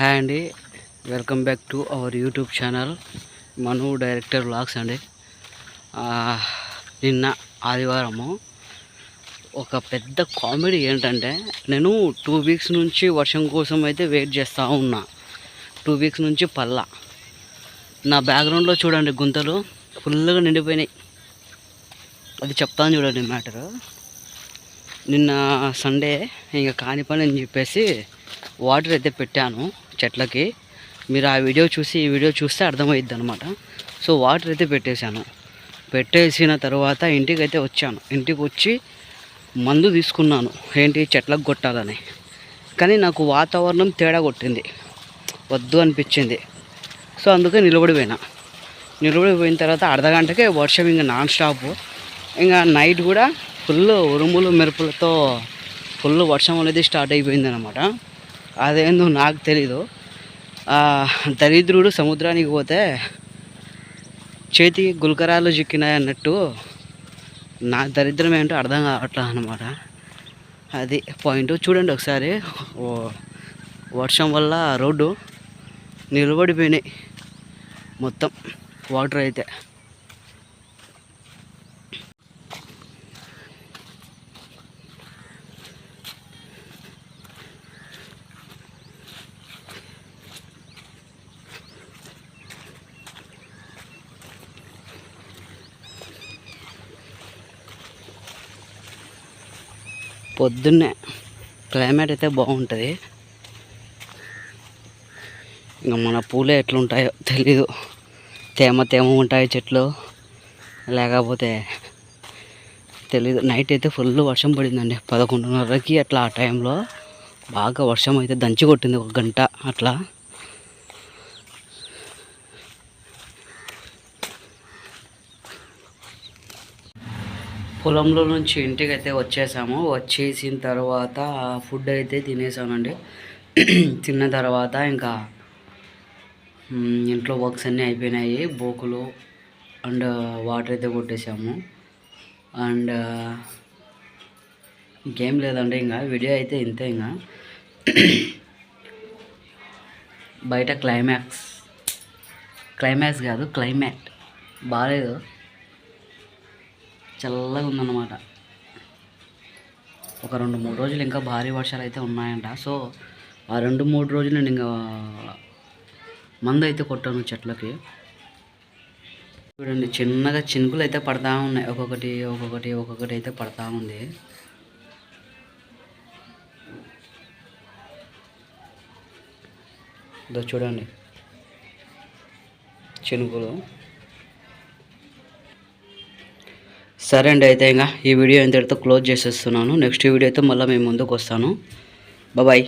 Hi అండి. Welcome back to our YouTube channel. Manu director vlogs అండి. నిన్న ఆదివారము ఒక పెద్ద కామెడీ ఏంటంటే నేను టూ వీక్స్ నుంచి వర్షం కోసం అయితే వెయిట్ చేస్తూ ఉన్నా. టూ వీక్స్ నుంచి పల్లా. నా బ్యాక్గ్రౌండ్లో చూడండి గుంతలు ఫుల్గా నిండిపోయినాయి. అది చెప్తాను చూడండి మ్యాటరు. నిన్న సండే ఇంకా కాని పని అని చెప్పేసి వాటర్ అయితే పెట్టాను చెట్లకి. మీరు ఆ వీడియో చూసి ఈ వీడియో చూస్తే అర్థమవుద్ది అనమాట సో వాటర్ అయితే పెట్టేశాను. పెట్టేసిన తర్వాత ఇంటికి అయితే వచ్చాను. ఇంటికి వచ్చి మందు తీసుకున్నాను. ఏంటి? చెట్లకు కొట్టాలని. కానీ నాకు వాతావరణం తేడా కొట్టింది. వద్దు అనిపించింది. సో అందుకే నిలబడిపోయినా. నిలబడిపోయిన తర్వాత అర్ధగంటకే వర్షం ఇంకా నాన్ స్టాప్ ఇంకా నైట్ కూడా ఫుల్ ఉరుములు మెరుపులతో ఫుల్ వర్షం అనేది స్టార్ట్ అయిపోయింది అనమాట అదేందో నాకు తెలీదు. దరిద్రుడు సముద్రానికి పోతే చేతికి గుల్కరాలు చిక్కినాయి అన్నట్టు నా దరిద్రం ఏంటో అర్థం కావట్లేదు అనమాట అది పాయింట్. చూడండి ఒకసారి. వర్షం వల్ల రోడ్డు నిలబడిపోయినాయి. మొత్తం వాటర్ అయితే. పొద్దున్నే క్లైమేట్ అయితే బాగుంటుంది. ఇంకా మన పూలే ఎట్లుంటాయో తెలీదు. తేమ తేమ ఉంటాయి చెట్లు. లేకపోతే తెలీదు. నైట్ అయితే ఫుల్ వర్షం పడిందండి. పదకొండున్నరకి అట్లా ఆ టైంలో. బాగా వర్షం అయితే దంచి కొట్టింది ఒక గంట అట్లా. పొలంలో నుంచి ఇంటికి అయితే వచ్చేసాము. వచ్చేసిన తర్వాత ఫుడ్ అయితే తినేసానండి తిన్న తర్వాత ఇంకా ఇంట్లో వర్క్స్ అన్నీ అయిపోయినాయి. బోకులు అండ్ వాటర్ అయితే కొట్టేసాము. అండ్ ఇంకేం లేదండి ఇంకా. వీడియో అయితే ఇంతే ఇంకా. బయట క్లైమాక్స్ క్లైమాక్స్ కాదు క్లైమాట్ బాగాలేదు చల్లగా ఉందన్నమాట ఒక రెండు మూడు రోజులు ఇంకా భారీ వర్షాలు అయితే ఉన్నాయంట. సో ఆ రెండు మూడు రోజులు నేను ఇంకా మందు అయితే కొట్టాను చెట్లకి. చూడండి చిన్నగా చినుకులు అయితే పడతా ఉన్నాయి. ఒక్కొక్కటి ఒక్కొక్కటి ఒక్కొక్కటి అయితే పడతా ఉంది. ఇదో చూడండి. చినుకులు. సరే అండి అయితే ఇంకా ఈ వీడియో ఇంతటితో క్లోజ్ చేసేస్తున్నాను. నెక్స్ట్ వీడియో అయితే మళ్ళీ మేము ముందుకు వస్తాను. బాయ్